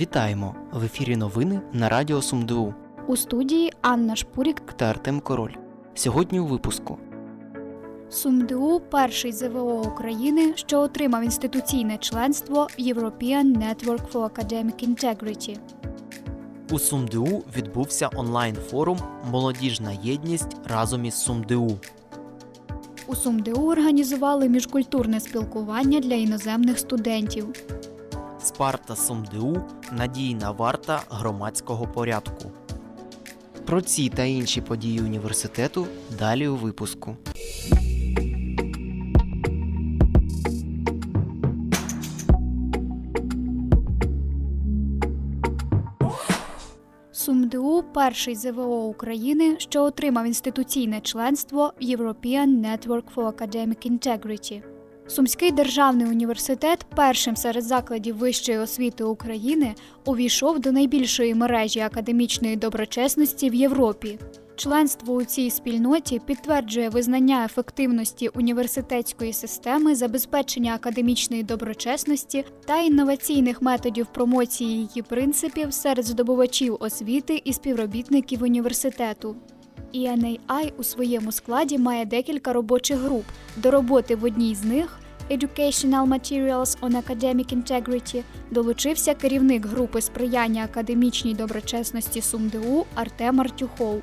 Вітаємо! В ефірі новини на Радіо СумДУ У студії Анна Шпурік. та Артем Король. Сьогодні у випуску СумДУ перший ЗВО України, що отримав інституційне членство в European Network for Academic Integrity. у СумДУ відбувся онлайн-форум Молодіжна єдність разом із СумДУ. У СумДУ організували міжкультурне спілкування для іноземних студентів. Спарта СумДУ надійна варта громадського порядку. Про ці та інші події університету далі у випуску. СумДУ перший ЗВО України, що отримав інституційне членство в European Network for Academic Integrity. Сумський державний університет першим серед закладів вищої освіти України увійшов до найбільшої мережі академічної доброчесності в Європі. Членство у цій спільноті підтверджує визнання ефективності університетської системи забезпечення академічної доброчесності та інноваційних методів промоції її принципів серед здобувачів освіти і співробітників університету. ENAI у своєму складі має декілька робочих груп. До роботи в одній з них Educational Materials on Academic Integrity долучився керівник групи сприяння академічній доброчесності СумДУ Артем Артюхов.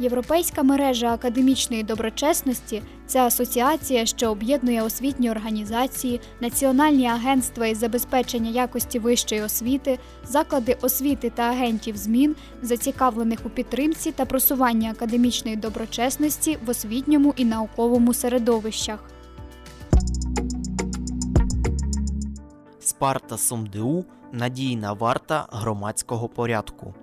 Європейська мережа академічної доброчесності це асоціація, що об'єднує освітні організації, національні агентства із забезпечення якості вищої освіти, заклади освіти та агентів змін, зацікавлених у підтримці та просуванні академічної доброчесності в освітньому і науковому середовищах. Спарта СумДУ надійна варта громадського порядку.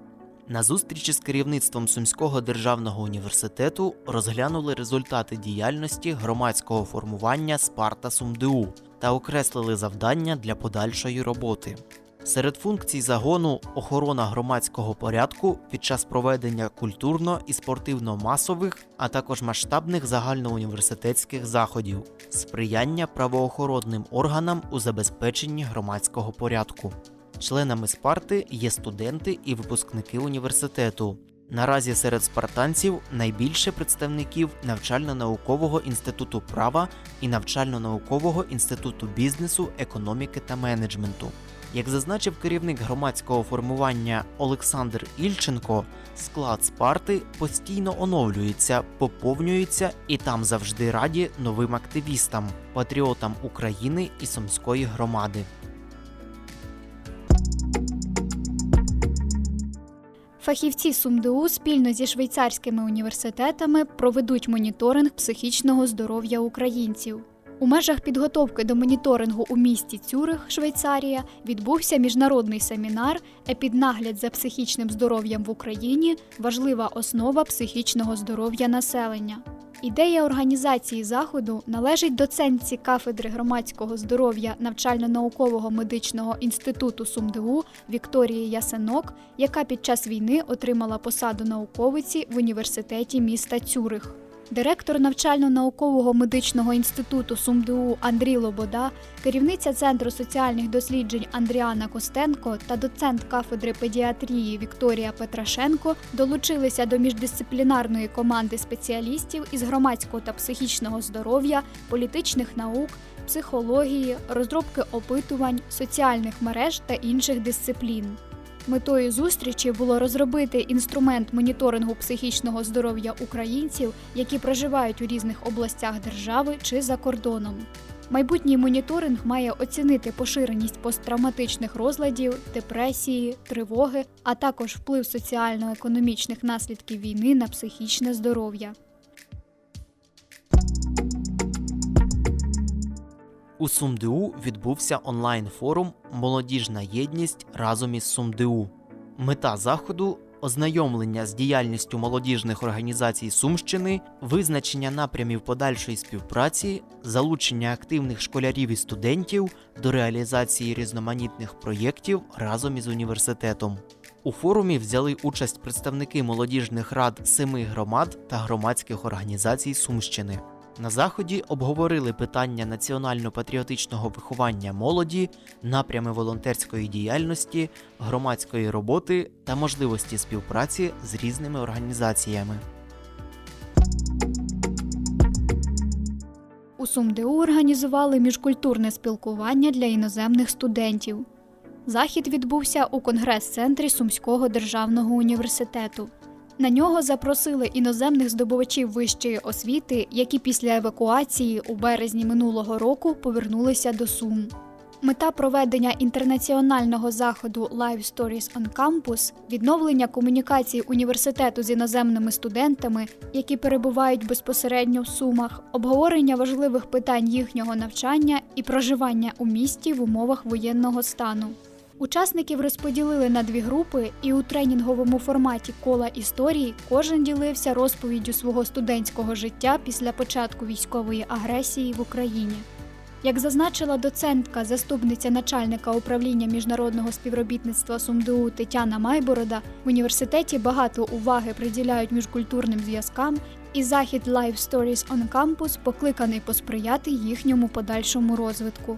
На зустрічі з керівництвом Сумського державного університету розглянули результати діяльності громадського формування Спарта СумДУ та окреслили завдання для подальшої роботи. Серед функцій загону охорона громадського порядку під час проведення культурно і спортивно-масових, а також масштабних загальноуніверситетських заходів, сприяння правоохоронним органам у забезпеченні громадського порядку. Членами Спарти є студенти і випускники університету. Наразі серед спартанців найбільше представників навчально-наукового інституту права і навчально-наукового інституту бізнесу, економіки та менеджменту. Як зазначив керівник громадського формування Олександр Ільченко, склад Спарти постійно оновлюється, поповнюється і там завжди раді новим активістам, патріотам України і Сумської громади. Фахівці СумДУ спільно зі швейцарськими університетами проведуть моніторинг психічного здоров'я українців. У межах підготовки до моніторингу у місті Цюрих, Швейцарія, відбувся міжнародний семінар Епіднагляд за психічним здоров'ям в Україні важлива основа психічного здоров'я населення. Ідея організації заходу належить доцентці кафедри громадського здоров'я навчально-наукового медичного інституту СумДУ Вікторії Ясенок, яка під час війни отримала посаду науковиці в університеті міста Цюрих. Директор навчально-наукового медичного інституту СумДУ Андрій Лобода, керівниця Центру соціальних досліджень Андріана Костенко та доцент кафедри педіатрії Вікторія Петрашенко долучилися до міждисциплінарної команди спеціалістів із громадського та психічного здоров'я, політичних наук, психології, розробки опитувань, соціальних мереж та інших дисциплін. Метою зустрічі було розробити інструмент моніторингу психічного здоров'я українців, які проживають у різних областях держави чи за кордоном. Майбутній моніторинг має оцінити поширеність посттравматичних розладів, депресії, тривоги, а також вплив соціально-економічних наслідків війни на психічне здоров'я. У СумДУ відбувся онлайн-форум Молодіжна єдність разом із СумДУ. Мета заходу ознайомлення з діяльністю молодіжних організацій Сумщини, визначення напрямів подальшої співпраці, залучення активних школярів і студентів до реалізації різноманітних проєктів разом із університетом. У форумі взяли участь представники молодіжних рад семи громад та громадських організацій Сумщини. На заході обговорили питання національно-патріотичного виховання молоді, напрями волонтерської діяльності, громадської роботи та можливості співпраці з різними організаціями. У СумДУ організували міжкультурне спілкування для іноземних студентів. Захід відбувся у конгрес-центрі Сумського державного університету. На нього запросили іноземних здобувачів вищої освіти, які після евакуації у березні минулого року повернулися до Сум. Мета проведення інтернаціонального заходу Live Stories on Campus – відновлення комунікації університету з іноземними студентами, які перебувають безпосередньо в Сумах, обговорення важливих питань їхнього навчання і проживання у місті в умовах воєнного стану. Учасників розподілили на дві групи, і у тренінговому форматі кола історії кожен ділився розповіддю свого студентського життя після початку військової агресії в Україні. Як зазначила доцентка, заступниця начальника управління міжнародного співробітництва СумДУ Тетяна Майборода, в університеті багато уваги приділяють міжкультурним зв'язкам, і захід Live Stories on Campus покликаний посприяти їхньому подальшому розвитку.